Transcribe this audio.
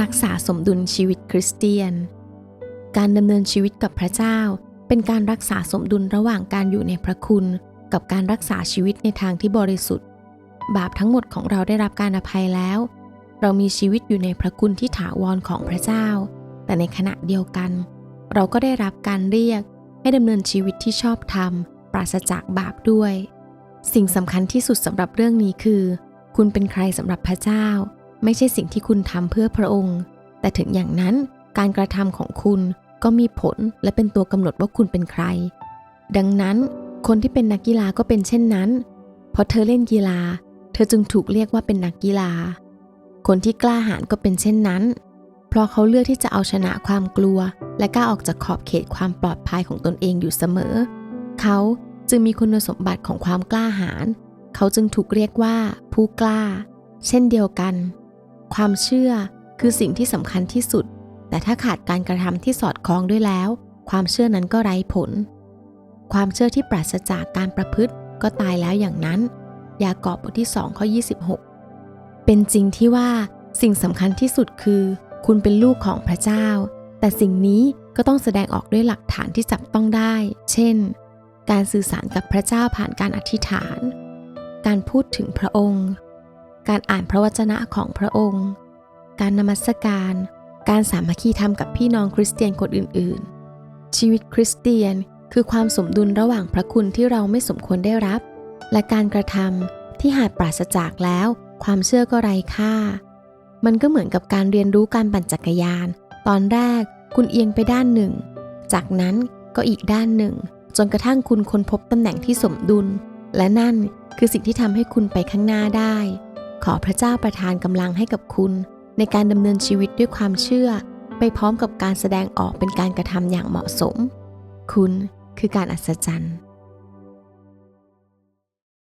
รักษาสมดุลชีวิตคริสเตียน การดำเนินชีวิตกับพระเจ้า เป็นการรักษาสมดุลระหว่างการอยู่ในพระคุณ กับการรักษาชีวิตในทางที่บริสุทธิ์ บาปทั้งหมดของเราได้รับการอภัยแล้ว เรามีชีวิตอยู่ในพระคุณที่ถาวรของพระเจ้า แต่ในขณะเดียวกัน เราก็ได้รับการเรียกให้ดำเนินชีวิตที่ชอบธรรม ปราศจากบาปด้วย สิ่งสำคัญที่สุดสำหรับเรื่องนี้คือ คุณเป็นใครสำหรับพระเจ้า ไม่ใช่สิ่งที่คุณทำเพื่อพระองค์ แต่ถึงอย่างนั้นการกระทำของคุณก็มีผลและเป็นตัวกำหนดว่าคุณเป็นใคร ดังนั้นคนที่เป็นนักกีฬาก็เป็นเช่นนั้น เพราะเธอเล่นกีฬา เธอจึงถูกเรียกว่าเป็นนักกีฬา คนที่กล้าหาญก็เป็นเช่นนั้น เพราะเขาเลือกที่จะเอาชนะความกลัว และกล้าออกจากขอบเขตความปลอดภัยของตนเองอยู่เสมอ เขาจึงมีคุณสมบัติของความกล้าหาญ เขาจึงถูกเรียกว่าผู้กล้า เช่นเดียวกัน ความเชื่อคือสิ่งที่สำคัญที่สุด แต่ถ้าขาดการกระทำที่สอดคล้องด้วยแล้ว ความเชื่อนั้นก็ไร้ผล ความเชื่อที่ปราศจากการประพฤติก็ตายแล้วอย่างนั้น ยากอบบทที่2ข้อ26 เป็นจริงที่ว่าสิ่งสำคัญที่สุดคือ คุณเป็นลูกของพระเจ้า แต่สิ่งนี้ก็ต้องแสดงออกด้วยหลักฐานที่จับต้องได้ เช่น การสื่อสารกับพระเจ้าผ่านการอธิษฐาน การพูดถึงพระองค์ การอ่านพระวจนะของพระองค์ การนมัสการ การสามัคคีธรรมกับพี่น้องคริสเตียนคนอื่นๆ ชีวิตคริสเตียนคือความสมดุลระหว่างพระคุณที่เราไม่สมควรได้รับ และการกระทำที่หากปราศจากแล้ว ความเชื่อก็ไร้ค่า มันก็เหมือนกับการเรียนรู้การปั่นจักรยาน ตอนแรกคุณเอียงไปด้านหนึ่ง จากนั้นก็อีกด้านหนึ่ง จนกระทั่งคุณค้นพบตำแหน่งที่สมดุล และนั่นคือสิ่งที่ทำให้คุณไปข้างหน้าได้ ขอพระเจ้าประทานกำลังให้กับคุณ ในการดำเนินชีวิตด้วยความเชื่อ ไปพร้อมกับการแสดงออกเป็นการกระทำอย่างเหมาะสม คุณคือการอัศจรรย์